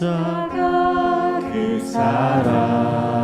십자가 그 사랑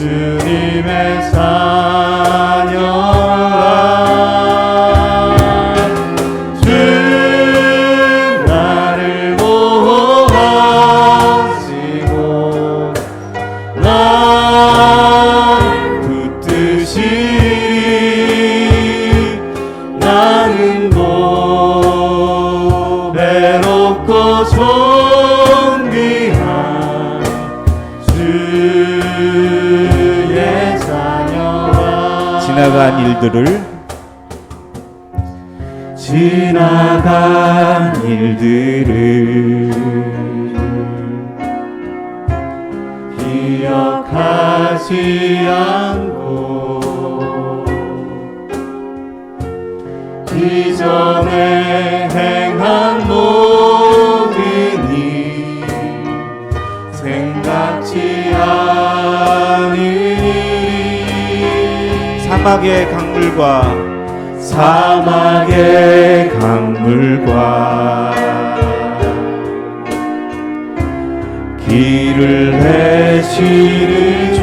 주님의 자 지나간 일들을 지나간 일들을 기억하지 않고 이전에 행 사막의 강물과 사막의 강물과 길을 내시는 주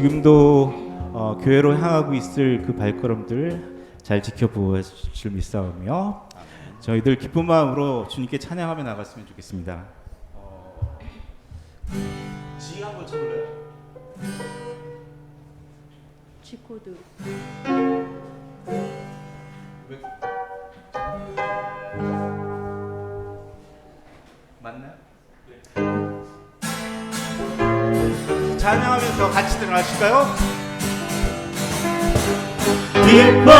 지금도 어, 교회로 향하고 있을 그 발걸음들 잘 지켜보실 줄 믿사오며 저희들 기쁜 마음으로 주님께 찬양하며 나갔으면 좋겠습니다. 어, 지 한번 쳐볼래요? G코드 맞나요? 찬양하면서 같이 들어가실까요? 기뻐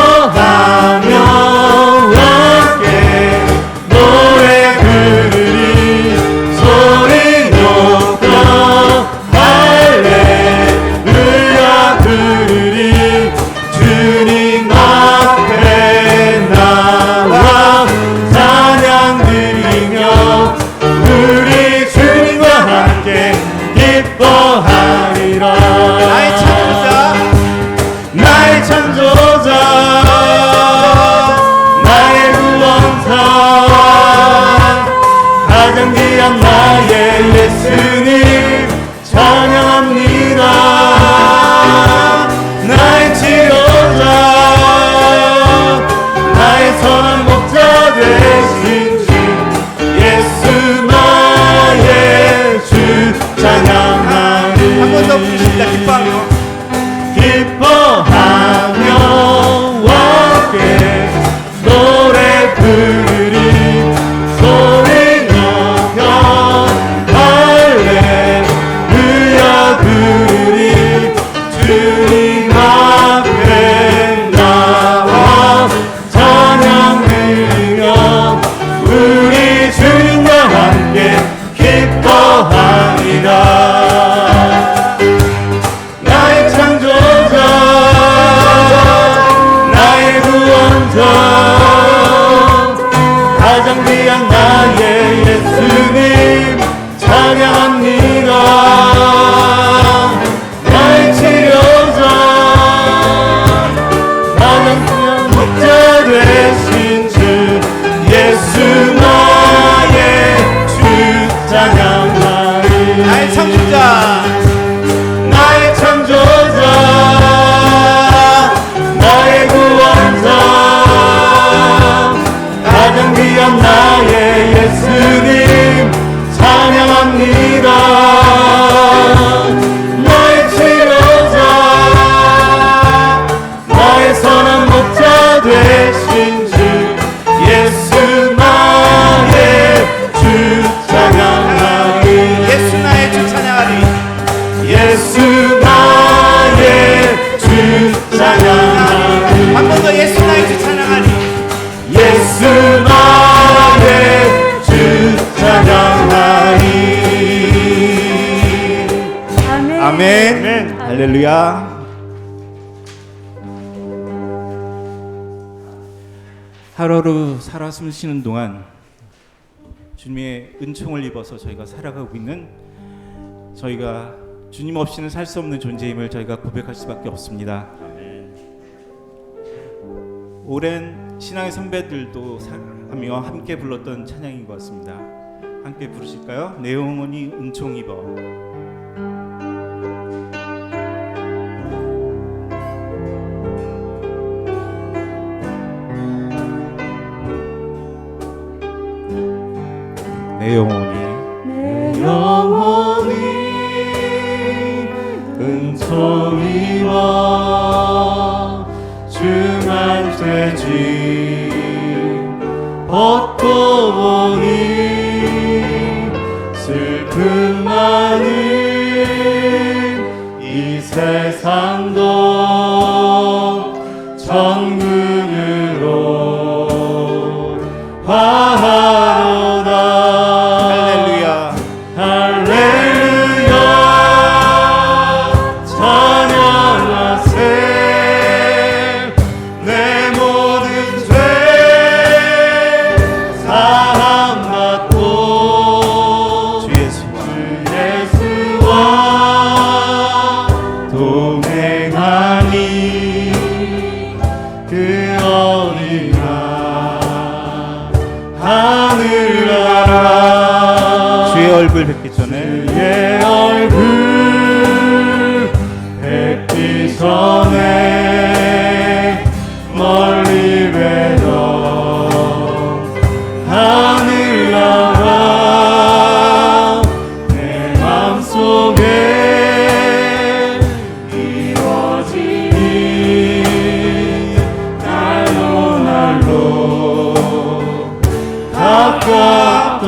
하루하루 살아 숨쉬는 동안 주님의 은총을 입어서 저희가 살아가고 있는 저희가 주님 없이는 살 수 없는 존재임을 저희가 고백할 수밖에 없습니다. 오랜 신앙의 선배들도 사- 하며 함께 불렀던 찬양인 것 같습니다. 함께 부르실까요? 내 영혼이 은총 입어. 내 영혼이. 내 영혼이 은총 입어 주만 되지. 벗고 보니 슬픔 많은 이 세상도 천국으로 화 주의 얼굴 뵙기 가깝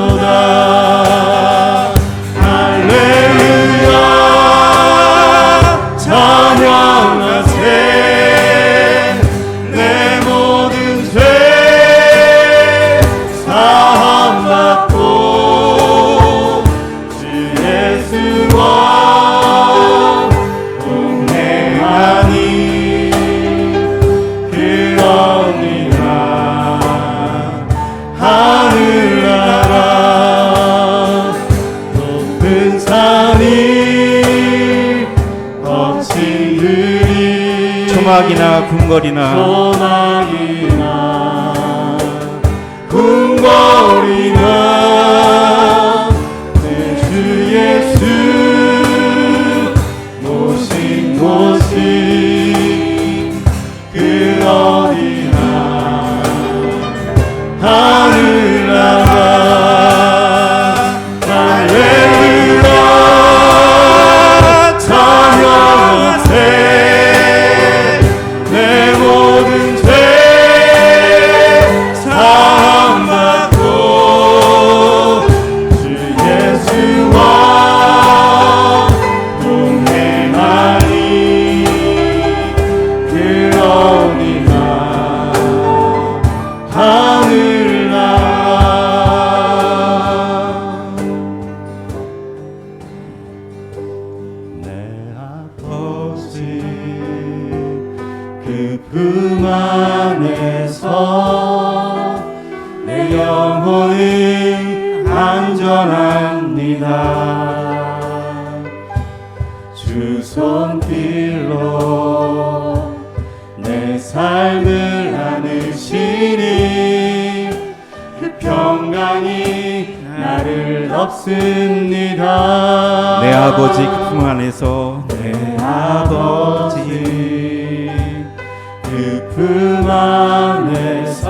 들이 초막이나 궁궐이나 나를 덮습니다. 내 아버지 그품 안에서 내 아버지 그 품 안에서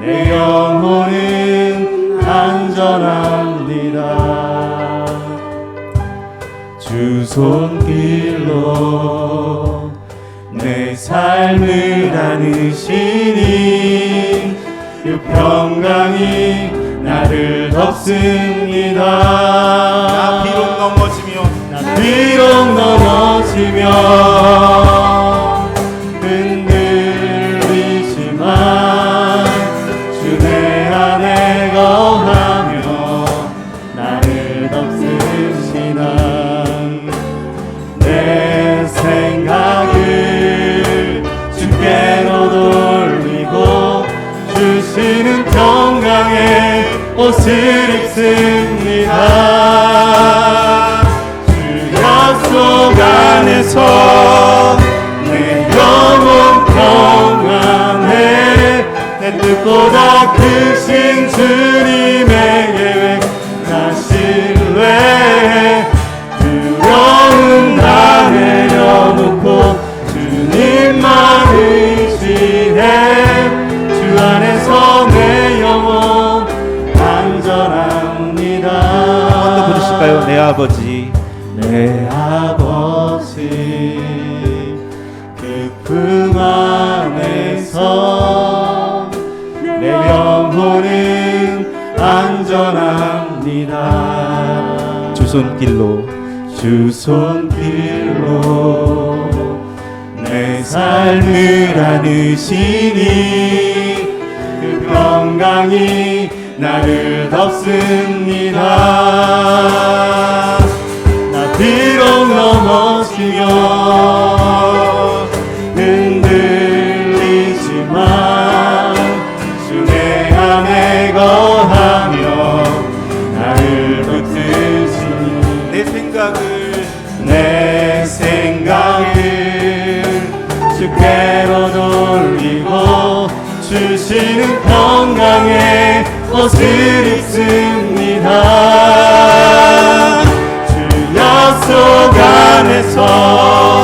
내 영혼은 안전합니다. 주 손길로 내 삶을 안으시니 그 평강이 나를 덮습니다. 나 비록 넘어지며 나 비록 넘어지며 옷 품 안에서 내 영혼은 안전합니다. 주 손길로 주 손길로 내 삶을 안으시니 그 평강이 나를 덮습니다. 나 비록 넘어지며 흔들리지만 주내 안에 거하며 나를 붙드시니 내 생각을 내 생각을 주께로 돌리고 주시는 평강의 옷을 입습니다. 주 약속 안에서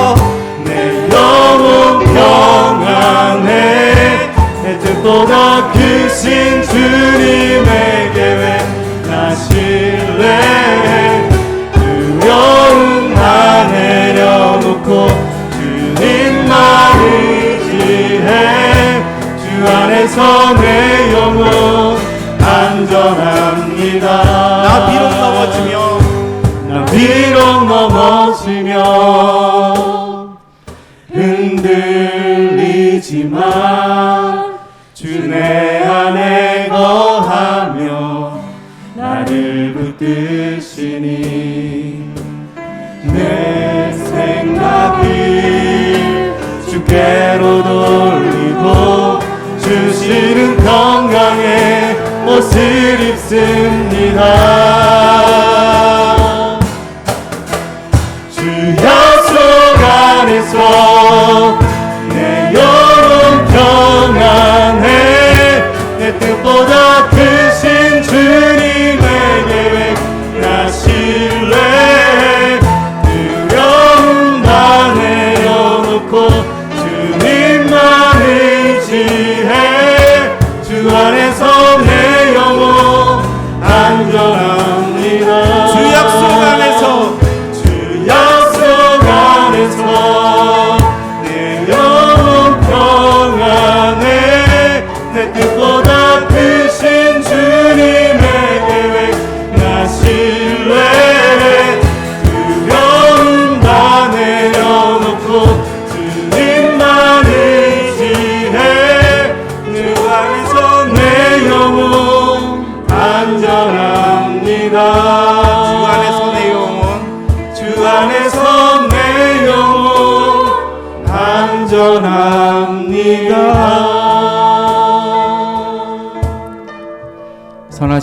크신 주님의 계획 나 신뢰해 두려움 다 내려놓고 주님만 의지해. 주 안에서 내 영혼 안전합니다. 나 비록 넘어지며 나 비록 넘어지며 흔들리지만 붙드시니 내 생각을 주께로 돌리고 주시는 평강의 옷을 입습니다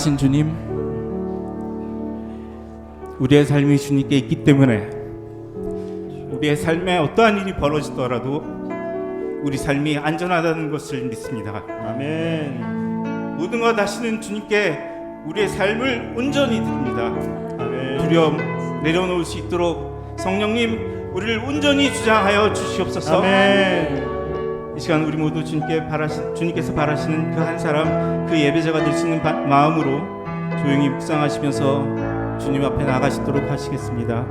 선하신 주님, 우리의 삶이 주님께 있기 때문에 우리의 삶에 어떠한 일이 벌어지더라도 우리 삶이 안전하다는 것을 믿습니다. 아멘. 모든 것 하시는 주님께 우리의 삶을 온전히 드립니다. 아멘. 두려움 내려놓을 수 있도록 성령님 우리를 온전히 주장하여 주시옵소서. 아멘. 이 시간 우리 모두 주님께 바라시, 주님께서 바라시는 그 한 사람 그 예배자가 될 수 있는 바- 마음으로 조용히 묵상하시면서 주님 앞에 나가시도록 하시겠습니다.